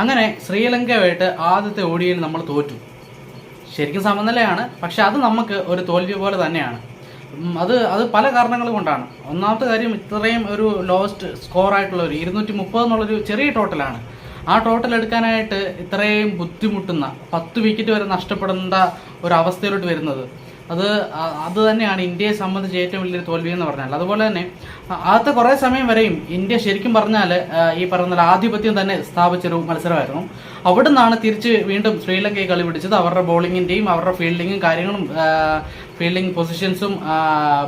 അങ്ങനെ ശ്രീലങ്കയുമായിട്ട് ആദ്യത്തെ ഓടിയിൽ നമ്മൾ തോറ്റു. ശരിക്കും സമനിലയാണ് പക്ഷെ അത് നമുക്ക് ഒരു തോൽവി പോലെ തന്നെയാണ്. അത് അത് പല കാരണങ്ങൾ കൊണ്ടാണ്. ഒന്നാമത്തെ കാര്യം ഇത്രയും ഒരു ലോവസ്റ്റ് സ്കോർ ആയിട്ടുള്ള ഒരു ഇരുന്നൂറ്റി മുപ്പത് എന്നുള്ളൊരു ചെറിയ ടോട്ടലാണ് ആ ടോട്ടൽ എടുക്കാനായിട്ട് ഇത്രയും ബുദ്ധിമുട്ടുന്ന പത്ത് വിക്കറ്റ് വരെ നഷ്ടപ്പെടേണ്ട ഒരു അവസ്ഥയിലോട്ട് വരുന്നത്. അത് അത് തന്നെയാണ് ഇന്ത്യയെ സംബന്ധിച്ച് ഏറ്റവും വലിയൊരു തോൽവി എന്ന് പറഞ്ഞാൽ. അതുപോലെ തന്നെ ആദ്യത്തെ കുറേ സമയം വരെയും ഇന്ത്യ ശരിക്കും പറഞ്ഞാൽ ഈ പറഞ്ഞ ആധിപത്യം തന്നെ സ്ഥാപിച്ചൊരു മത്സരമായിരുന്നു. അവിടെ നിന്നാണ് തിരിച്ച് വീണ്ടും ശ്രീലങ്കയെ കളി പിടിച്ചത്. അവരുടെ ബോളിങ്ങിന്റെയും അവരുടെ ഫീൽഡിങ്ങും കാര്യങ്ങളും ഫീൽഡിംഗ് പൊസിഷൻസും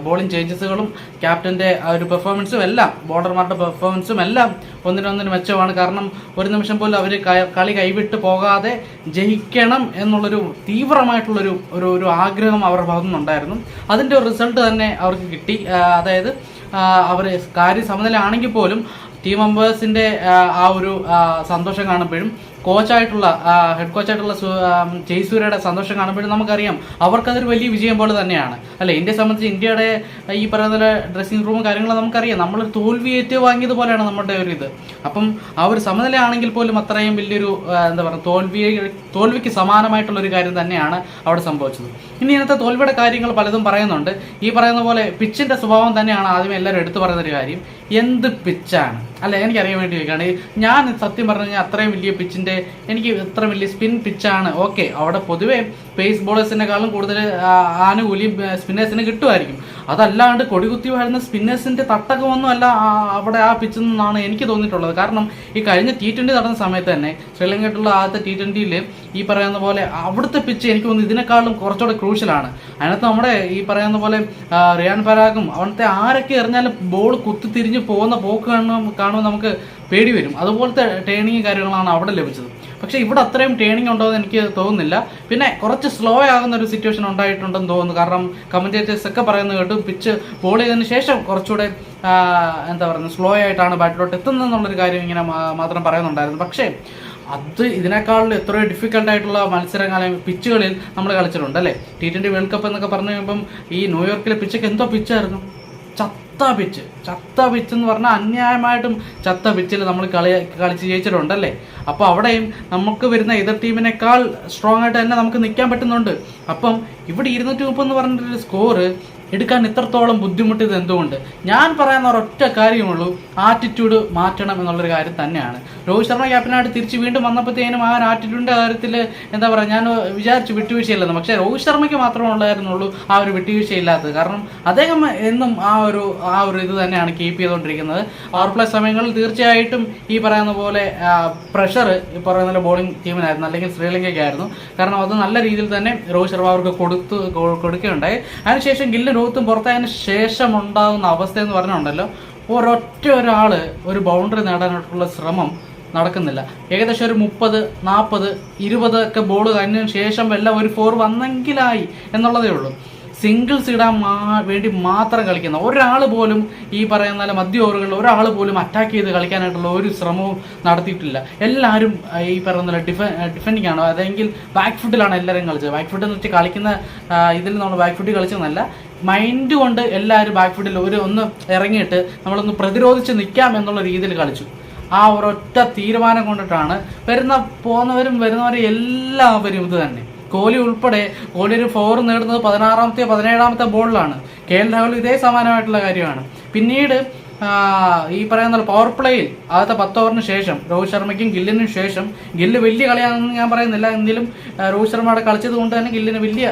ബോളിംഗ് ചേഞ്ചസുകളും ക്യാപ്റ്റന്റെ ഒരു പെർഫോമൻസും എല്ലാം ബോളർമാരുടെ പെർഫോമൻസും എല്ലാം ഒന്നിനൊന്നിന് മെച്ചമാണ്. കാരണം ഒരു നിമിഷം പോലും അവർ കളി കൈവിട്ട് പോകാതെ ജയിക്കണം എന്നുള്ളൊരു തീവ്രമായിട്ടുള്ളൊരു ഒരു ഒരു ആഗ്രഹം അവരുടെ ഭാഗത്തു നിന്നുണ്ടായിരുന്നു. അതിന്റെ ഒരു റിസൾട്ട് തന്നെ അവർക്ക് കിട്ടി. അതായത് അവർ കാര്യ സമനില ആണെങ്കിൽ പോലും ടീം മെമ്പേഴ്സിന്റെ ആ ഒരു സന്തോഷം കാണുമ്പോഴും കോച്ചായിട്ടുള്ള ഹെഡ് കോച്ചായിട്ടുള്ള ജയ്സൂര്യയുടെ സന്തോഷം കാണുമ്പോഴും നമുക്കറിയാം അവർക്കതൊരു വലിയ വിജയം പോലെ തന്നെയാണ്. അല്ലെ? ഇന്ത്യയെ സംബന്ധിച്ച് ഇന്ത്യയുടെ ഈ പറയുന്ന ഡ്രസ്സിംഗ് റൂമും കാര്യങ്ങളും നമുക്കറിയാം. നമ്മൾ തോൽവി ഏറ്റവും വാങ്ങിയത് പോലെയാണ് നമ്മുടെ ഒരു ഇത്. അപ്പം ആ ഒരു സമനില ആണെങ്കിൽ പോലും അത്രയും വലിയൊരു എന്താ പറയുക തോൽവി തോൽവിക്ക് സമാനമായിട്ടുള്ള ഒരു കാര്യം തന്നെയാണ് അവിടെ സംഭവിച്ചത്. ഇനി ഇന്നത്തെ തോൽവിയുടെ കാര്യങ്ങൾ പലതും പറയുന്നുണ്ട്. ഈ പറയുന്ന പോലെ പിച്ചിന്റെ സ്വഭാവം തന്നെയാണ് ആദ്യം എല്ലാവരും എടുത്തു പറയുന്ന ഒരു കാര്യം. എന്ത് പിച്ചാണ് അല്ല എനിക്കറിയാൻ വേണ്ടി ചോദിക്കുകയാണ്. ഞാൻ സത്യം പറഞ്ഞു കഴിഞ്ഞാൽ അത്രയും വലിയ പിച്ചിന്റെ എനിക്ക് ഇത്ര വലിയ സ്പിൻ പിച്ചാണ് ഓക്കെ അവിടെ പൊതുവേ പേസ് ബോളേഴ്സിനെക്കാളും കൂടുതൽ ആനുകൂല്യം സ്പിന്നേഴ്സിന് കിട്ടുമായിരിക്കും. അതല്ലാണ്ട് കൊടികുത്തി വരുന്ന സ്പിന്നേഴ്സിന്റെ തട്ടകമൊന്നും അല്ല അവിടെ ആ പിച്ചിൽ നിന്നാണ് എനിക്ക് തോന്നിയിട്ടുള്ളത്. കാരണം ഈ കഴിഞ്ഞ ടി ട്വന്റി നടന്ന സമയത്ത് തന്നെ ശ്രീലങ്കയിലുള്ള ആദ്യത്തെ ടി ട്വന്റിയിൽ ഈ പറയുന്ന പോലെ അവിടുത്തെ പിച്ച് എനിക്ക് തോന്നുന്നു ഇതിനേക്കാളും കുറച്ചുകൂടെ ക്രൂഷ്യലാണ് അതിനകത്ത് നമ്മുടെ ഈ പറയുന്ന പോലെ റിയാൻ പരാഗും അവിടുത്തെ ആരൊക്കെ എറിഞ്ഞാലും ബോൾ കുത്തി തിരിഞ്ഞ് പോകുന്ന പോക്ക് കാണുമ്പോൾ കാണുമ്പോൾ നമുക്ക് പേടി വരും. അതുപോലത്തെ ട്രെയിനിങ് കാര്യങ്ങളാണ് അവിടെ ലഭിച്ചത്. പക്ഷെ ഇവിടെ അത്രയും ട്രെയിനിങ് ഉണ്ടോ എന്ന് എനിക്ക് തോന്നുന്നില്ല. പിന്നെ കുറച്ച് സ്ലോ ആകുന്ന ഒരു സിറ്റുവേഷൻ ഉണ്ടായിട്ടുണ്ടെന്ന് തോന്നുന്നു. കാരണം കമന്റേറ്റേഴ്സ് ഒക്കെ പറയുന്നത് കേട്ടു പിച്ച് ബോൾ ചെയ്തതിന് ശേഷം കുറച്ചുകൂടെ എന്താ പറയുന്നത് സ്ലോ ആയിട്ടാണ് ബാറ്റിലോട്ട് എത്തുന്നത് എന്നുള്ളൊരു കാര്യം ഇങ്ങനെ മാത്രം പറയുന്നുണ്ടായിരുന്നു. പക്ഷേ അത് ഇതിനേക്കാളും എത്രയോ ഡിഫിക്കൽട്ട് ആയിട്ടുള്ള മത്സരങ്ങളെ പിച്ചുകളിൽ നമ്മൾ കളിച്ചിട്ടുണ്ട് അല്ലേ? ടി ട്വന്റി വേൾഡ് കപ്പ് എന്നൊക്കെ പറഞ്ഞു കഴിയുമ്പം ഈ ന്യൂയോർക്കിലെ പിച്ചൊക്കെ എന്തോ പിച്ചായിരുന്നു ചത്ത പിച്ച് ചത്ത പിച്ച് എന്ന് പറഞ്ഞാൽ അന്യായമായിട്ടും ചത്ത പിച്ചിൽ നമ്മൾ കളി കളിച്ച് ജയിച്ചിട്ടുണ്ടല്ലേ? അപ്പോൾ അവിടെയും നമുക്ക് വരുന്ന എതിർ ടീമിനേക്കാൾ സ്ട്രോങ് ആയിട്ട് തന്നെ നമുക്ക് നിൽക്കാൻ പറ്റുന്നുണ്ട്. അപ്പം ഇവിടെ ഇരുന്നൂറ്റി മുപ്പത് എന്ന് പറഞ്ഞിട്ടൊരു സ്കോറ് എടുക്കാൻ ഇത്രത്തോളം ബുദ്ധിമുട്ടിയത് എന്തുകൊണ്ട്? ഞാൻ പറയുന്ന ഒരൊറ്റ കാര്യമുള്ളൂ ആറ്റിറ്റ്യൂഡ് മാറ്റണം എന്നുള്ളൊരു കാര്യം തന്നെയാണ്. രോഹിത് ശർമ്മ ക്യാപ്റ്റനായിട്ട് തിരിച്ച് വീണ്ടും വന്നപ്പോഴത്തേനും ആ ഒരു ആറ്റിറ്റ്യൂഡിന്റെ കാര്യത്തിൽ എന്താ പറയുക ഞാൻ വിചാരിച്ചു വിട്ടുവീഴ്ചയില്ലെന്ന്. പക്ഷേ രോഹിത് ശർമ്മയ്ക്ക് മാത്രമേ ഉള്ളായിരുന്നുള്ളൂ ആ ഒരു വിട്ടുവീഴ്ചയില്ലാത്തത്. കാരണം അദ്ദേഹം എന്നും ആ ഒരു ആ ഒരു ഇത് തന്നെയാണ് കീപ്പ് ചെയ്തുകൊണ്ടിരിക്കുന്നത്. പവർ പ്ലേ സമയങ്ങളിൽ തീർച്ചയായിട്ടും ഈ പറയുന്ന പോലെ പ്രഷർ ഈ പറയുന്ന പോലെ ബോളിംഗ് ടീമിനായിരുന്നു അല്ലെങ്കിൽ ശ്രീലങ്കയ്ക്കായിരുന്നു. കാരണം അത് നല്ല രീതിയിൽ തന്നെ രോഹിത് ശർമ്മ അവർക്ക് കൊടുത്ത് കൊടുക്കുകയുണ്ടായി. അതിനുശേഷം ഗില്ല് രോഹിത്തും പുറത്തായതിനു ശേഷം ഉണ്ടാകുന്ന അവസ്ഥ എന്ന് പറഞ്ഞുണ്ടല്ലോ ഒരൊറ്റ ഒരാൾ ഒരു ബൗണ്ടറി നേടാനായിട്ടുള്ള ശ്രമം നടക്കുന്നില്ല. ഏകദേശം ഒരു മുപ്പത് നാൽപ്പത് ഇരുപത് ഒക്കെ ബോൾ കഴിഞ്ഞതിന് ശേഷം എല്ലാം ഒരു ഫോർ വന്നെങ്കിലായി എന്നുള്ളതേ ഉള്ളൂ. സിംഗിൾസ് ഇടാൻ മാ വേണ്ടി മാത്രം കളിക്കുന്ന ഒരാൾ പോലും ഈ പറയുന്ന മധ്യ ഓവറുകളിൽ ഒരാൾ പോലും അറ്റാക്ക് ചെയ്ത് കളിക്കാനായിട്ടുള്ള ഒരു ശ്രമവും നടത്തിയിട്ടില്ല. എല്ലാവരും ഈ പറയുന്ന ഡിഫ ഡിഫെൻഡിങ് ആണോ? അതെങ്കിൽ ബാക്ക് ഫുട്ടിലാണ് എല്ലാവരും കളിച്ചത്. ബാക്ക് ഫുട്ട് എന്ന് വെച്ചാൽ കളിക്കുന്ന ഇതിൽ നമ്മൾ ബാക്ക് ഫുട്ടിൽ കളിച്ചതെന്നല്ല. മൈൻഡ് കൊണ്ട് എല്ലാവരും ബാക്ക് ഫീൽഡിൽ ഒരു ഒന്ന് ഇറങ്ങിയിട്ട് നമ്മളൊന്ന് പ്രതിരോധിച്ച് നിൽക്കാം എന്നുള്ള രീതിയിൽ കളിച്ചു. ആ ഒരൊറ്റ തീരുമാനം കൊണ്ടിട്ടാണ് വരുന്ന പോകുന്നവരും വരുന്നവരും എല്ലാവരും ഇത് തന്നെ. കോഹ്ലി ഉൾപ്പെടെ കോഹ്ലി ഒരു ഫോർ നേടുന്നത് പതിനാറാമത്തെ പതിനേഴാമത്തെ ബോളിലാണ് കെ എൽ രാഹുൽ ഇതേ സമാനമായിട്ടുള്ള കാര്യമാണ്. പിന്നീട് ഈ പറയുന്ന പവർ പ്ലേയിൽ ആദ്യത്തെ പത്ത് ഓവറിന് ശേഷം രോഹിത് ശർമ്മയ്ക്കും ഗില്ലിനും ശേഷം ഗില്ല് വലിയ കളിയാണെന്ന് ഞാൻ പറയുന്നില്ല. എങ്കിലും ആ, രോഹിത് ശർമ്മ അവിടെ കളിച്ചത് കൊണ്ട് തന്നെ ഗില്ലിന് വലിയ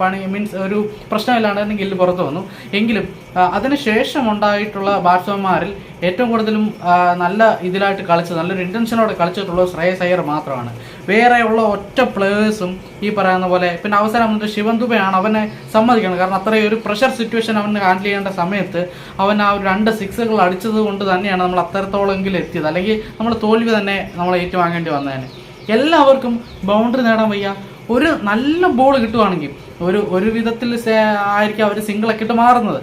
പണി മീൻസ് ഒരു പ്രശ്നമില്ലാണ്ട് തന്നെ ഗില്ല് പുറത്തു വന്നു. എങ്കിലും അതിനുശേഷം ഉണ്ടായിട്ടുള്ള ബാറ്റ്സ്മാൻമാരിൽ ഏറ്റവും കൂടുതലും നല്ല ഇതിലായിട്ട് കളിച്ചത് നല്ലൊരു ഇന്റൻഷനോടെ കളിച്ചിട്ടുള്ളത് ശ്രേയസ് അയ്യർ മാത്രമാണ്. വേറെ ഉള്ള ഒറ്റ പ്ലേയേഴ്സും ഈ പറയുന്ന പോലെ പിന്നെ അവസാനം വന്നിട്ട് ശിവൻ ദുബെയാണ് അവനെ സമ്മതിക്കണം. കാരണം അത്രയും ഒരു പ്രഷർ സിറ്റുവേഷൻ അവന് ഹാൻഡിൽ ചെയ്യേണ്ട സമയത്ത് അവൻ ആ ഒരു രണ്ട് സിക്സുകൾ അടിച്ചത് കൊണ്ട് തന്നെയാണ് നമ്മൾ അത്രത്തോളമെങ്കിലും എത്തിയത്. അല്ലെങ്കിൽ നമ്മൾ തോൽവി തന്നെ നമ്മൾ ഏറ്റുവാങ്ങേണ്ടി വന്നതിന് എല്ലാവർക്കും ബൗണ്ടറി നേടാൻ വയ്യ. ഒരു നല്ല ബോൾ കിട്ടുവാണെങ്കിൽ ഒരു ഒരു വിധത്തിൽ ആയിരിക്കും അവർ സിംഗിളൊക്കെ ഇട്ട് മാറുന്നത്.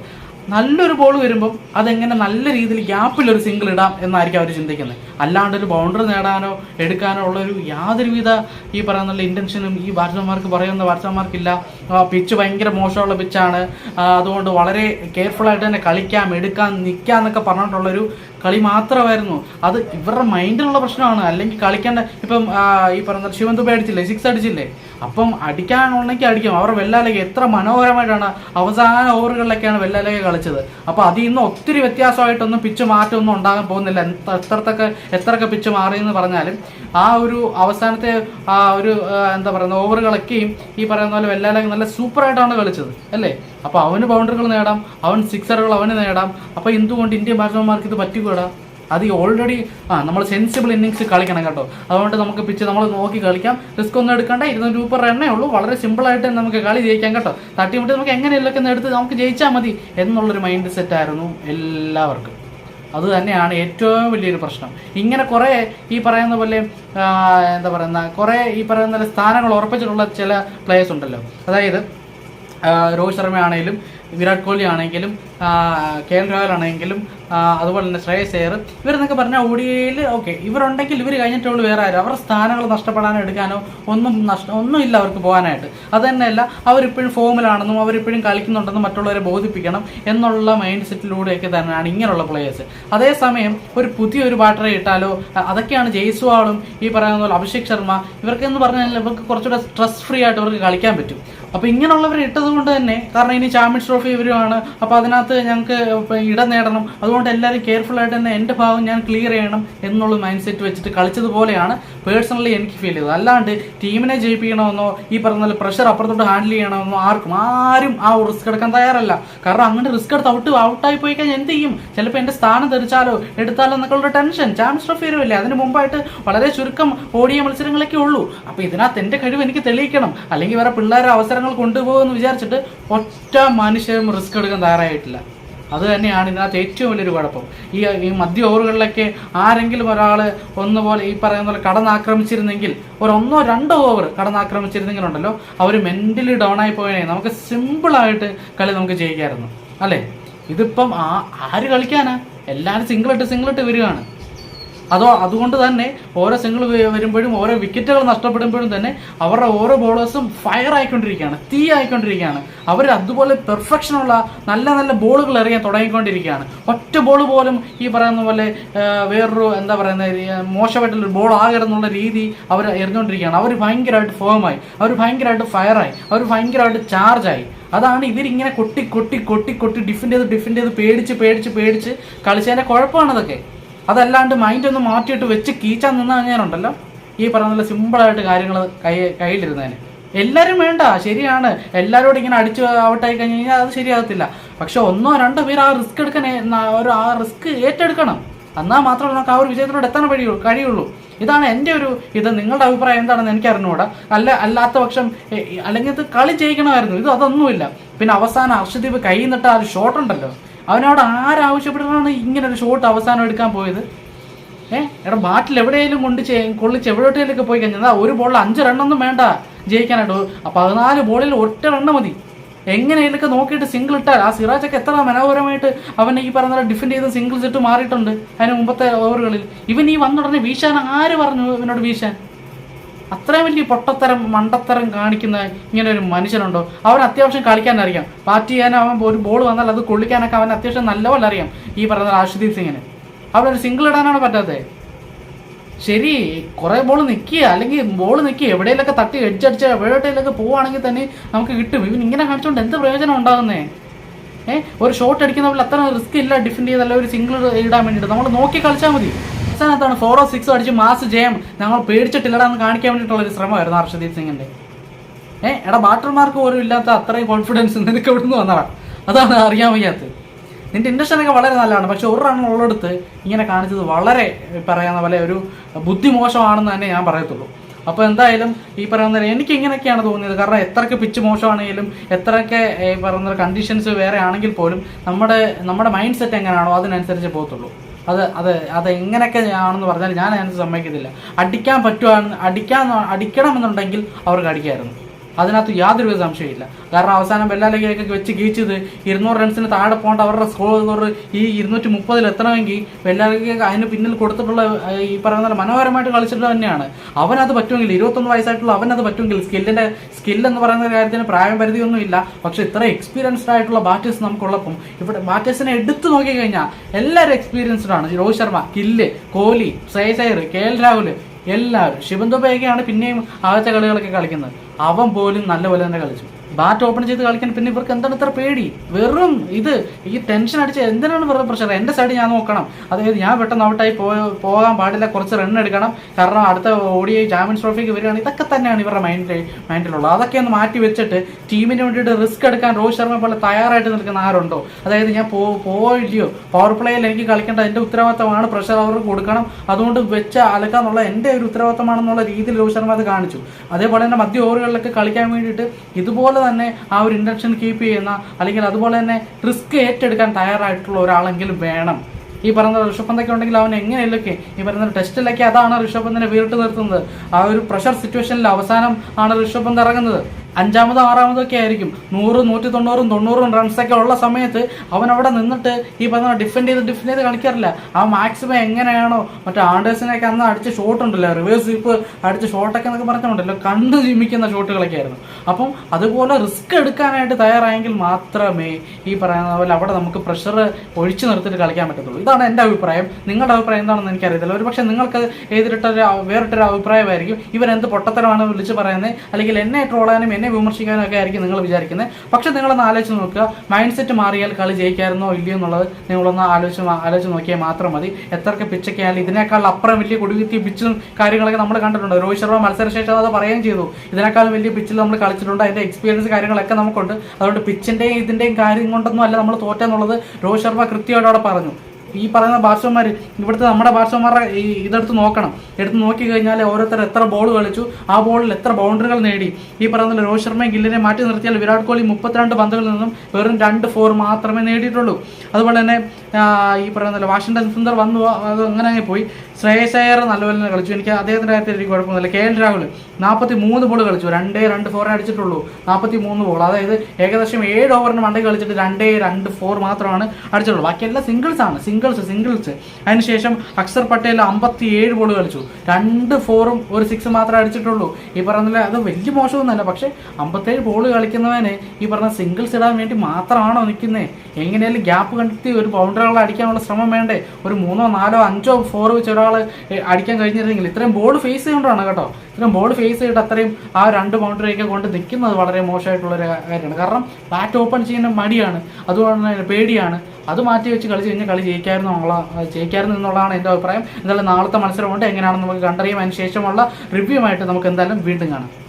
നല്ലൊരു ബോൾ വരുമ്പം അതെങ്ങനെ നല്ല രീതിയിൽ ഗ്യാപ്പിൽ ഒരു സിംഗിൾ ഇടാം എന്നായിരിക്കും അവർ ചിന്തിക്കുന്നത്. അല്ലാണ്ട് ഒരു ബൗണ്ടറി നേടാനോ എടുക്കാനോ ഉള്ള ഒരു യാതൊരുവിധ ഈ പറയുന്ന ഇന്റൻഷനും ഈ ബാറ്റ്സ്മാൻമാർക്ക് പറയുന്ന ബാറ്റ്സ്മാൻമാർക്കില്ല പിച്ച് ഭയങ്കര മോശമുള്ള പിച്ചാണ് അതുകൊണ്ട് വളരെ കെയർഫുൾ ആയിട്ട് തന്നെ കളിക്കാം എടുക്കാം നിൽക്കാം എന്നൊക്കെ പറഞ്ഞിട്ടുള്ളൊരു കളി മാത്രമായിരുന്നു. അത് ഇവരുടെ മൈൻഡിലുള്ള പ്രശ്നമാണ്. അല്ലെങ്കിൽ കളിക്കേണ്ട ഇപ്പം ഈ പറഞ്ഞ ശിവൻ അടിച്ചില്ലേ? സിക്സ് അടിച്ചില്ലേ? അപ്പം അടിക്കാനുണ്ടെങ്കിൽ അടിക്കും. അവർ വെല്ലാലയ്ക്ക് എത്ര മനോഹരമായിട്ടാണ് അവസാന ഓവറുകളിലൊക്കെയാണ് വെല്ലാലയ്ക്ക് കളിച്ചത്. അപ്പോൾ അതിൽ നിന്ന് ഒത്തിരി വ്യത്യാസമായിട്ടൊന്നും പിച്ച് മാറ്റമൊന്നും ഉണ്ടാകാൻ പോകുന്നില്ല. എത്രത്തൊക്കെ എത്രയൊക്കെ പിച്ച് മാറിയെന്ന് പറഞ്ഞാലും ആ ഒരു അവസാനത്തെ ആ ഒരു എന്താ പറയുക ഓവറുകളൊക്കെയും ഈ പറയുന്ന പോലെ വെല്ലാലയ്ക്ക് നല്ല സൂപ്പറായിട്ടാണ് കളിച്ചത്. അല്ലേ? അപ്പോൾ അവന് ബൗണ്ടറികൾ നേടാം. അവൻ സിക്സറുകൾ അവന് നേടാം. അപ്പോൾ എന്തുകൊണ്ട് ഇന്ത്യൻ ബാറ്റ്സ്മാൻമാർക്ക് ഇത് പറ്റുകൂടാ അത് ഓൾറെഡി ആ നമ്മൾ സെൻസിബിൾ ഇന്നിങ്സ് കളിക്കണം കേട്ടോ. അതുകൊണ്ട് നമുക്ക് പിച്ച് നമ്മൾ നോക്കി കളിക്കാം. റിസ്ക് ഒന്നും എടുക്കണ്ട. ഇരുന്നൂറ് രൂപ റണ്ണേ ഉള്ളൂ. വളരെ സിമ്പിളായിട്ട് നമുക്ക് കളി ജയിക്കാം കേട്ടോ. തട്ടിമുട്ടി നമുക്ക് എങ്ങനെയല്ലൊക്കെ ഒന്ന് എടുത്ത് നമുക്ക് ജയിച്ചാൽ മതി എന്നുള്ളൊരു മൈൻഡ് സെറ്റ് ആയിരുന്നു എല്ലാവർക്കും. അത് തന്നെയാണ് ഏറ്റവും വലിയൊരു പ്രശ്നം. ഇങ്ങനെ കുറേ ഈ പറയുന്ന പോലെ എന്താ പറയുന്ന കുറേ ഈ പറയുന്ന സ്ഥാനങ്ങൾ ഉറപ്പിച്ചിട്ടുള്ള ചില പ്ലേയേഴ്സ് ഉണ്ടല്ലോ. അതായത് രോഹിത് ശർമ്മ ആണെങ്കിലും വിരാട് കോഹ്ലി ആണെങ്കിലും കെ എൽ രാഹുൽ ആണെങ്കിലും അതുപോലെ തന്നെ ശ്രേയസ് അയ്യർ ഇവരെന്നൊക്കെ പറഞ്ഞാൽ ഓഡിയയിൽ ഓക്കെ ഇവരുണ്ടെങ്കിൽ ഇവർ കഴിഞ്ഞിട്ടുള്ളൂ വേറെ ആരും. അവരുടെ സ്ഥാനങ്ങൾ നഷ്ടപ്പെടാനോ എടുക്കാനോ ഒന്നും ഒന്നും ഒന്നുമില്ല അവർക്ക് പോകാനായിട്ട്. അത് തന്നെയല്ല അവരിപ്പോഴും ഫോമിലാണെന്നും അവരിപ്പോഴും കളിക്കുന്നുണ്ടെന്നും മറ്റുള്ളവരെ ബോധിപ്പിക്കണം എന്നുള്ള മൈൻഡ് സെറ്റിലൂടെയൊക്കെ തന്നെയാണ് ഇങ്ങനെയുള്ള പ്ലേയേഴ്സ് അതേസമയം ഒരു പുതിയൊരു ബാറ്ററി ഇട്ടാലോ അതൊക്കെയാണ് ജയ്സ്വാളും ഈ പറയുന്ന പോലെ അഭിഷേക് ശർമ്മ ഇവർക്ക് എന്ന് പറഞ്ഞാൽ ഇവർക്ക് കുറച്ചുകൂടെ സ്ട്രെസ് ഫ്രീ ആയിട്ട് ഇവർക്ക് കളിക്കാൻ പറ്റും. അപ്പോൾ ഇങ്ങനെയുള്ളവർ ഇട്ടത് കൊണ്ട് തന്നെ കാരണം ഇനി ചാമ്പ്യൻസ് ട്രോഫി ഇവരുമാണ് അപ്പോൾ അതിനകത്ത് ഞങ്ങൾക്ക് ഇടം നേടണം. അതുകൊണ്ട് എല്ലാവരും കെയർഫുൾ ആയിട്ട് തന്നെ എന്റെ ഭാഗം ഞാൻ ക്ലിയർ ചെയ്യണം എന്നുള്ള മൈൻഡ് സെറ്റ് വെച്ചിട്ട് കളിച്ചതുപോലെയാണ് പേഴ്സണലി എനിക്ക് ഫീൽ ചെയ്തത്. അല്ലാണ്ട് ടീമിനെ ജയിപ്പിക്കണമെന്നോ ഈ പറഞ്ഞ പ്രഷർ അപ്പുറത്തോട്ട് ഹാൻഡിൽ ചെയ്യണമെന്നോ ആർക്കും ആരും ആ റിസ്ക് എടുക്കാൻ തയ്യാറല്ല. കാരണം അങ്ങനെ റിസ്ക് എടുത്ത് ഔട്ട് ഔട്ടായി പോയി കഴിഞ്ഞാൽ എന്ത് ചെയ്യും? ചിലപ്പോൾ എന്റെ സ്ഥാനം തെറിച്ചാലോ എടുത്താലോ എന്നൊക്കെ ഉള്ള ടെൻഷൻ ചാമ്പ്യൻസ് ട്രോഫി വരുമല്ലേ അതിന് മുമ്പായിട്ട് വളരെ ചുരുക്കം ഓടിയ മത്സരങ്ങളൊക്കെ ഉള്ളൂ. അപ്പോൾ ഇതിനകത്ത് എന്റെ കഴിവ് എനിക്ക് തെളിയിക്കണം. അല്ലെങ്കിൽ വേറെ പിള്ളേരെ അവസരങ്ങൾ കൊണ്ടുപോകുമെന്ന് വിചാരിച്ചിട്ട് ഒറ്റ മനുഷ്യരും റിസ്ക് എടുക്കാൻ തയ്യാറായിട്ടില്ല. അത് തന്നെയാണ് ഇതിനകത്ത് ഏറ്റവും വലിയൊരു കുഴപ്പം. ഈ ഈ മധ്യ ഓവറുകളിലൊക്കെ ആരെങ്കിലും ഒരാൾ ഒന്നുപോലെ ഈ പറയുന്ന പോലെ കടന്നാക്രമിച്ചിരുന്നെങ്കിൽ ഒരു ഒന്നോ രണ്ടോ ഓവർ കടന്നാക്രമിച്ചിരുന്നെങ്കിലുണ്ടല്ലോ അവർ മെന്റലി ഡൗൺ ആയി പോയേ നമുക്ക് സിമ്പിളായിട്ട് കളി നമുക്ക് ജയിക്കാമായിരുന്നു അല്ലേ? ഇതിപ്പം ആ ആര് കളിക്കാനാ? എല്ലാവരും സിംഗിളിട്ട് സിംഗിളിട്ട് വരികയാണ്. അതോ അതുകൊണ്ട് തന്നെ ഓരോ സിംഗിൾ വരുമ്പോഴും ഓരോ വിക്കറ്റുകൾ നഷ്ടപ്പെടുമ്പോഴും തന്നെ അവരുടെ ഓരോ ബോളേഴ്സും ഫയർ ആയിക്കൊണ്ടിരിക്കുകയാണ് തീ ആയിക്കൊണ്ടിരിക്കുകയാണ്. അവർ അതുപോലെ പെർഫെക്ഷനുള്ള നല്ല നല്ല ബോളുകൾ എറിയാൻ തുടങ്ങിക്കൊണ്ടിരിക്കുകയാണ്. ഒറ്റ ബോൾ പോലും ഈ പറയുന്ന പോലെ വേറൊരു എന്താ പറയുന്നത് മോശമായിട്ടുള്ളൊരു മോശമായിട്ടുള്ള ബോൾ ആകരുന്നുള്ള രീതി അവർ എറിഞ്ഞുകൊണ്ടിരിക്കുകയാണ്. അവർ ഭയങ്കരമായിട്ട് ഫോമായി അവർ ഭയങ്കരമായിട്ട് ഫയറായി അവർ ഭയങ്കരമായിട്ട് ചാർജായി അതാണ് ഇവരിങ്ങനെ കൊട്ടി കൊട്ടി കൊട്ടി കൊട്ടി ഡിഫൻഡ് ചെയ്ത് ഡിഫൻഡ് ചെയ്ത് പേടിച്ച് പേടിച്ച് പേടിച്ച് കളിച്ചതിന്റെ കുഴപ്പമാണ് അതൊക്കെ അതല്ലാണ്ട് മൈൻഡ് ഒന്ന് മാറ്റിയിട്ട് വെച്ച് കീച്ചാൻ നിന്ന് കഴിഞ്ഞാലുണ്ടല്ലോ ഈ പറഞ്ഞ നല്ല സിമ്പിളായിട്ട് കാര്യങ്ങൾ കൈ കയ്യിലിരുന്നതിന്. എല്ലാവരും വേണ്ട ശരിയാണ്. എല്ലാവരോടും ഇങ്ങനെ അടിച്ച് ഔട്ടായി കഴിഞ്ഞ് കഴിഞ്ഞാൽ അത് ശരിയാകത്തില്ല. പക്ഷെ ഒന്നോ രണ്ടോ പേര് ആ റിസ്ക് എടുക്കാൻ ഏ- ഒരു ആ റിസ്ക് ഏറ്റെടുക്കണം. എന്നാൽ മാത്രമേ നമുക്ക് ആ ഒരു വിജയത്തിലൂടെ എത്താൻ കഴിയുള്ളൂ കഴിയുള്ളൂ. ഇതാണ് എന്റെ ഒരു ഇത്. നിങ്ങളുടെ അഭിപ്രായം എന്താണെന്ന് എനിക്ക് അറിഞ്ഞുകൂടാ. അല്ല അല്ലാത്ത പക്ഷം അല്ലെങ്കിൽ ഇത് കളി ചെയ്യിക്കണമായിരുന്നു ഇത് അതൊന്നുമില്ല. പിന്നെ അവസാനം അർഷദീപ് കൈ നിട്ട ആ ഒരു ഷോട്ട് ഉണ്ടല്ലോ. അവനോട് ആരാവശ്യപ്പെട്ടാണ് ഇങ്ങനെ ഒരു ഷോട്ട് അവസാനം എടുക്കാൻ പോയത്. ഏഹ് എടാ ബാറ്റിൽ എവിടെയെങ്കിലും കൊണ്ട് കൊള്ളിച്ച് എവിടെയൊക്കെ പോയി കഴിഞ്ഞാൽ ഒരു ബോളിൽ അഞ്ച് റണ്ണൊന്നും വേണ്ട. ജയിക്കാനായിട്ട്. പതിനാല് ബോളിൽ ഒറ്റ റണ്ണ് മതി. എങ്ങനെയൊക്കെ നോക്കിയിട്ട് സിംഗിൾ ഇട്ടാൽ ആ സിറാജൊക്കെ എത്ര മനോഹരമായിട്ട് അവനെ ഈ പറഞ്ഞ ഡിഫെൻഡ് ചെയ്ത് സിംഗിൾസ് ഇട്ട് മാറിയിട്ടുണ്ട്. അതിന് മുമ്പത്തെ ഓവറുകളിൽ ഇവൻ ഈ വന്നുടനെ വീശാൻ ആര് പറഞ്ഞു ഇവനോട് വീശാൻ? അത്രയും വലിയ പൊട്ടത്തരം മണ്ടത്തരം കാണിക്കുന്ന ഇങ്ങനെ ഒരു മനുഷ്യനുണ്ടോ? അവൻ അത്യാവശ്യം കളിക്കാൻ അറിയാം ബാറ്റ് ചെയ്യാൻ അവൻ ഒരു ബോൾ വന്നാൽ അത് കൊള്ളിക്കാനൊക്കെ അവൻ അത്യാവശ്യം നല്ലപോലെ അറിയാം ഈ പറഞ്ഞ ആശുദീപ് സിംഗിന്. അവിടെ ഒരു സിംഗിൾ ഇടാനാണ് പറ്റാത്തത് ശരി കുറെ ബോൾ നിൽക്കുക അല്ലെങ്കിൽ ബോൾ നിൽക്കുക എവിടെയെങ്കിലൊക്കെ തട്ടി എഡ്ജടിച്ച് എവിടെയെങ്കിലൊക്കെ പോവുകയാണെങ്കിൽ തന്നെ നമുക്ക് കിട്ടും. ഇവൻ ഇങ്ങനെ കാണിച്ചുകൊണ്ട് എന്ത് പ്രയോജനം ഉണ്ടാകുന്നേ? ഏഹ് ഒരു ഷോട്ട് അടിക്കുന്നവരിൽ അത്ര റിസ്ക് ഇല്ല ഡിഫെൻഡ് ചെയ്തല്ല ഒരു സിംഗിൾ ഇടാൻ വേണ്ടിയിട്ട്. നമ്മൾ നോക്കി കളിച്ചാൽ മതി. അവസാനത്താണ് ഫോറോ സിക്സ് അടിച്ച് മാസ് ജയം. ഞങ്ങൾ പേടിച്ചിട്ടില്ലടാ എന്ന് കാണിക്കാൻ വേണ്ടിയിട്ടുള്ള ഒരു ശ്രമമായിരുന്നു ഹർഷദീപ് സിംഗിന്റെ. ഏഹ് എടാ ബാറ്റർമാർക്ക് പോലും ഇല്ലാത്ത അത്രയും കോൺഫിഡൻസ് നിനക്ക് എവിടെ നിന്ന് വന്നടാ? അതാണ് അറിയാൻ വയ്യാത്തത്. നിന്റെ ഇൻഡക്ഷൻ ഒക്കെ വളരെ നല്ലതാണ്. പക്ഷെ ഒരു റൺ ഉള്ളെടുത്ത് ഇങ്ങനെ കാണിച്ചത് വളരെ പറയുന്ന പോലെ ഒരു ബുദ്ധിമോശമാണെന്ന് തന്നെ ഞാൻ പറയത്തുള്ളൂ. അപ്പോൾ എന്തായാലും ഈ പറയുന്ന എനിക്ക് ഇങ്ങനെയൊക്കെയാണ് തോന്നിയത്. കാരണം എത്രയൊക്കെ പിച്ച് മോശമാണെങ്കിലും എത്രയൊക്കെ ഈ പറയുന്ന കണ്ടീഷൻസ് വേറെ ആണെങ്കിൽ പോലും നമ്മുടെ നമ്മുടെ മൈൻഡ് സെറ്റ് എങ്ങനെയാണോ അതിനനുസരിച്ച് പോകത്തുള്ളൂ. അത് അത് അത് എങ്ങനെയൊക്കെ ആണെന്ന് പറഞ്ഞാൽ ഞാൻ അതിനകത്ത് സമ്മതിക്കത്തില്ല. അടിക്കാൻ പറ്റുവാണ് അടിക്കാൻ അടിക്കണമെന്നുണ്ടെങ്കിൽ അവർക്ക് അടിക്കായിരുന്നു. അതിനകത്ത് യാതൊരുവിധ സംശയമില്ല കാരണം അവസാനം ബെല്ലാലൊക്കെ വെച്ച് ഗീച്ചത് ഇരുന്നൂറ് റൺസിന് താഴെ പോകേണ്ട അവരുടെ സ്കോർ ഈ ഇരുന്നൂറ്റി മുപ്പതിൽ എത്തണമെങ്കിൽ ബെല്ലാലൊക്കെ അതിന് പിന്നിൽ കൊടുത്തിട്ടുള്ള ഈ പറയുന്ന മനോഹരമായിട്ട് കളിച്ചിട്ട് തന്നെയാണ്. അവനത് പറ്റുമെങ്കിൽ ഇരുപത്തൊന്ന് വയസ്സായിട്ടുള്ള അവനത് പറ്റുമെങ്കിൽ സ്കിൽ എന്ന് പറയുന്ന കാര്യത്തിന് പ്രായം പരിധിയൊന്നുമില്ല. പക്ഷെ ഇത്ര എക്സ്പീരിയൻസ്ഡ് ആയിട്ടുള്ള ബാറ്റേഴ്സ് നമുക്കുള്ളപ്പം ഇവിടെ ബാറ്റേഴ്സിനെ എടുത്തു നോക്കിക്കഴിഞ്ഞാൽ എല്ലാവരും എക്സ്പീരിയൻസ്ഡ് ആണ്. Rohit Sharma kill Kohli Shreyas Iyer K L Rahul എല്ലാവരും. ശിവൻ ദുബൈയൊക്കെയാണ് പിന്നെയും ആദ്യത്തെ കളികളൊക്കെ കളിക്കുന്നത്. അവൻ പോലും നല്ലപോലെ തന്നെ കളിച്ചു. ബാറ്റ് ഓപ്പൺ ചെയ്ത് കളിക്കാൻ പിന്നെ ഇവർക്ക് എന്താണ് ഇത്ര പേടി? വെറും ഇത് ഈ ടെൻഷൻ അടിച്ച് എന്തിനാണ് വെറുതെ പ്രഷർ എന്റെ സൈഡ് ഞാൻ നോക്കണം. അതായത് ഞാൻ പെട്ടെന്ന് ഔട്ടായി പോകാൻ പാടില്ല കുറച്ച് റൺ എടുക്കണം. കാരണം അടുത്ത ഓടി ചാമ്പ്യൻസ് ട്രോഫിക്ക് വരികയാണ് ഇതൊക്കെ തന്നെയാണ് ഇവരുടെ മൈൻഡിൽ മൈൻഡിലുള്ളത് അതൊക്കെ ഒന്ന് മാറ്റി വെച്ചിട്ട് ടീമിന് വേണ്ടിയിട്ട് റിസ്ക് എടുക്കാൻ രോഹിത് ശർമ്മ പോലെ തയ്യാറായിട്ട് നിൽക്കുന്ന ആരുണ്ടോ? അതായത് ഞാൻ പോ പോയില്ലയോ? പവർ പ്ലേയിൽ എനിക്ക് കളിക്കേണ്ട എന്റെ ഉത്തരവാദിത്തമാണ് പ്രഷർ അവർക്ക് കൊടുക്കണം. അതുകൊണ്ട് വെച്ച് അലക്കാന്നുള്ള എന്റെ ഒരു ഉത്തരവാദിത്തമാണെന്നുള്ള രീതിയിൽ രോഹിത് ശർമ്മ അത് കാണിച്ചു. അതേപോലെ തന്നെ മധ്യ ഓവറുകളിലൊക്കെ കളിക്കാൻ വേണ്ടിയിട്ട് ഇതുപോലെ തന്നെ ആ ഒരു ഇന്റൻഷൻ കീപ്പ് ചെയ്യുന്ന അല്ലെങ്കിൽ അതുപോലെ തന്നെ റിസ്ക് ഏറ്റെടുക്കാൻ തയ്യാറായിട്ടുള്ള ഒരാളെങ്കിലും വേണം. ഈ പറയുന്ന ഋഷഭ് പന്തൊക്കെ ഉണ്ടെങ്കിൽ അവൻ എങ്ങനെയല്ലൊക്കെ ഈ പറയുന്ന ടെസ്റ്റിലൊക്കെ അതാണ് ഋഷഭ് പന്തിനെ വീട്ടു നിർത്തുന്നത്? ആ ഒരു പ്രഷർ സിറ്റുവേഷനിൽ അവസാനം ആണ് ഋഷഭ് പന്ത് ഇറങ്ങുന്നത്. അഞ്ചാമതോ ആറാമതോ ഒക്കെ ആയിരിക്കും. നൂറ് നൂറ്റി തൊണ്ണൂറും തൊണ്ണൂറും റൺസൊക്കെ ഉള്ള സമയത്ത് അവൻ അവിടെ നിന്നിട്ട് ഈ പറഞ്ഞ ഡിഫെൻഡ് ചെയ്ത് ഡിഫെൻഡ് ചെയ്ത് കളിക്കാറില്ല. ആ മാക്സിമം എങ്ങനെയാണോ മറ്റേ ആണ്ടേഴ്സിനൊക്കെ അന്ന് അടിച്ച ഷോട്ട് ഉണ്ടല്ലോ റിവേഴ്സ് സ്വീപ്പ് അടിച്ച ഷോട്ടൊക്കെ എന്നൊക്കെ പറഞ്ഞിട്ടുണ്ടല്ലോ കണ്ടു ജീവിക്കുന്ന ഷോട്ടുകളൊക്കെ ആയിരുന്നു. അപ്പം അതുപോലെ റിസ്ക് എടുക്കാനായിട്ട് തയ്യാറായെങ്കിൽ മാത്രമേ ഈ പറയുന്ന പോലെ അവിടെ നമുക്ക് പ്രഷർ ഒഴിച്ചു നിർത്തിയിട്ട് കളിക്കാൻ പറ്റത്തുള്ളൂ. ഇതാണ് എന്റെ അഭിപ്രായം. നിങ്ങളുടെ അഭിപ്രായം എന്താണെന്ന് എനിക്കറിയത്തില്ല. ഒരു പക്ഷേ നിങ്ങൾക്ക് എതിരിട്ടൊരു വേറിട്ടൊരു അഭിപ്രായമായിരിക്കും. ഇവരെന്ത് പൊട്ടത്തരമാണ് വിളിച്ച് പറയുന്നത്? അല്ലെങ്കിൽ എന്നെ ട്രോളാനും എന്നെ വിമർശിക്കാനൊക്കെ ആയിരിക്കും നിങ്ങൾ വിചാരിക്കുന്നത്. പക്ഷെ നിങ്ങളൊന്ന് ആലോചിച്ച് നോക്കുക. മൈൻഡ് സെറ്റ് മാറിയാൽ കളി ജയിക്കായിരുന്നോ ഇല്ലയോ എന്നുള്ളത് നിങ്ങളൊന്ന് ആലോചിച്ച് ആലോചിച്ച് നോക്കിയാൽ മാത്രം മതി. എത്രയൊക്കെ പിച്ചൊക്കെയായാലും ഇതിനേക്കാൾ അപ്പുറം വലിയ കൊടുകുത്തി പിച്ചും കാര്യങ്ങളൊക്കെ നമ്മൾ കണ്ടിട്ടുണ്ട്. രോഹിത് ശർമ്മ മത്സരശേഷം അത് പറയുകയും ചെയ്തു. ഇതിനേക്കാളും വലിയ പിച്ചിൽ നമ്മൾ കളിച്ചിട്ടുണ്ട്. അതിന്റെ എക്സ്പീരിയൻസ് കാര്യങ്ങളൊക്കെ നമുക്കുണ്ട്. അതുകൊണ്ട് പിച്ചിന്റെയും ഇതിന്റെയും കാര്യം കൊണ്ടൊന്നും അല്ല നമ്മൾ തോറ്റെന്നുള്ളത്. രോഹിത് ശർമ്മ കൃത്യമായിട്ട് അവിടെ പറഞ്ഞു. ഈ പറയുന്ന ബാറ്റ്സ്മാൻമാർ ഇവിടുത്തെ നമ്മുടെ ബാറ്റ്സ്മാൻമാരുടെ ഈ ഇതെടുത്ത് നോക്കണം. എടുത്ത് നോക്കി കഴിഞ്ഞാൽ ഓരോരുത്തർ എത്ര ബോൾ കളിച്ചു ആ ബോളിൽ എത്ര ബൗണ്ടറികൾ നേടി. ഈ പറയുന്ന രോഹിത് ശർമ്മയും ഗില്ലിനെ മാറ്റി നിർത്തിയാൽ വിരാട് കോഹ്ലി മുപ്പത്തിരണ്ട് പന്തുകളിൽ നിന്നും വെറും രണ്ട് ഫോർ മാത്രമേ നേടിയിട്ടുള്ളൂ. അതുപോലെ തന്നെ ഈ പറയുന്ന വാഷിംഗ്ടൺ സുന്ദർ വന്നു അത് അങ്ങനെ അങ്ങ് പോയി. ശ്രേയസ് അയ്യർ നല്ലപോലെ തന്നെ കളിച്ചു. എനിക്ക് അദ്ദേഹത്തിന്റെ കാര്യത്തിൽ എനിക്ക് കുഴപ്പമൊന്നുമില്ല. കെ എൽ രാഹുൽ നാൽപ്പത്തി മൂന്ന് ബോൾ കളിച്ചു. രണ്ടേ രണ്ട് ഫോറേ അടിച്ചിട്ടുള്ളൂ. നാൽപ്പത്തി മൂന്ന് ബോൾ അതായത് ഏകദേശം ഏഴ് ഓവറിന് മണ്ടേ കളിച്ചിട്ട് രണ്ടേ രണ്ട് ഫോർ മാത്രമാണ് അടിച്ചിട്ടുള്ളൂ ബാക്കിയെല്ലാം സിംഗിൾസ് ആണ്. സിംഗിൾസ് സിംഗിൾസ് അതിനുശേഷം അക്സർ പട്ടേൽ അമ്പത്തി ഏഴ് ബോൾ കളിച്ചു. രണ്ട് ഫോറും ഒരു സിക്സ് മാത്രമേ അടിച്ചിട്ടുള്ളൂ. ഈ പറഞ്ഞ അത് വലിയ മോശമൊന്നുമല്ല. പക്ഷേ അമ്പത്തേഴ് ബോൾ കളിക്കുന്നവനെ ഈ പറഞ്ഞ സിംഗിൾസ് ഇടാൻ വേണ്ടി മാത്രമാണോ നിൽക്കുന്നത് എങ്ങനെയാലും ഗ്യാപ്പ് കണ്ടെത്തി ഒരു ബൗണ്ടറികൾ അടിക്കാനുള്ള ശ്രമം വേണ്ടേ? ഒരു മൂന്നോ നാലോ അഞ്ചോ ഫോർ വെച്ച് ഒരാൾ അടിക്കാൻ കഴിഞ്ഞിരുന്നെങ്കിൽ ഇത്രയും ബോൾ ഫേസ് ചെയ്തുകൊണ്ടാണ് കേട്ടോ. ഇത്രയും ബോൾ ഫേസ് ചെയ്തിട്ട് അത്രയും ആ രണ്ട് ബൗണ്ടറിയൊക്കെ കൊണ്ട് നിൽക്കുന്നത് വളരെ മോശമായിട്ടുള്ളൊരു കാര്യമാണ്. കാരണം ബാറ്റ് ഓപ്പൺ ചെയ്യുന്ന മടിയാണ് അതുകൊണ്ട് തന്നെ പേടിയാണ്. അത് മാറ്റി വെച്ച് കളിച്ച് കഴിഞ്ഞാൽ കളി ജയിക്കായിരുന്നു എന്നുള്ള ജയിക്കായിരുന്നു എന്നുള്ളതാണ് എന്റെ അഭിപ്രായം. എന്തായാലും നാളത്തെ മത്സരമുണ്ട്. എങ്ങനെയാണെന്ന് നമുക്ക് കണ്ടറിയാം. അതിന് ശേഷമുള്ള റിവ്യൂ ആയിട്ട് നമുക്ക് എന്തായാലും വീണ്ടും കാണാം.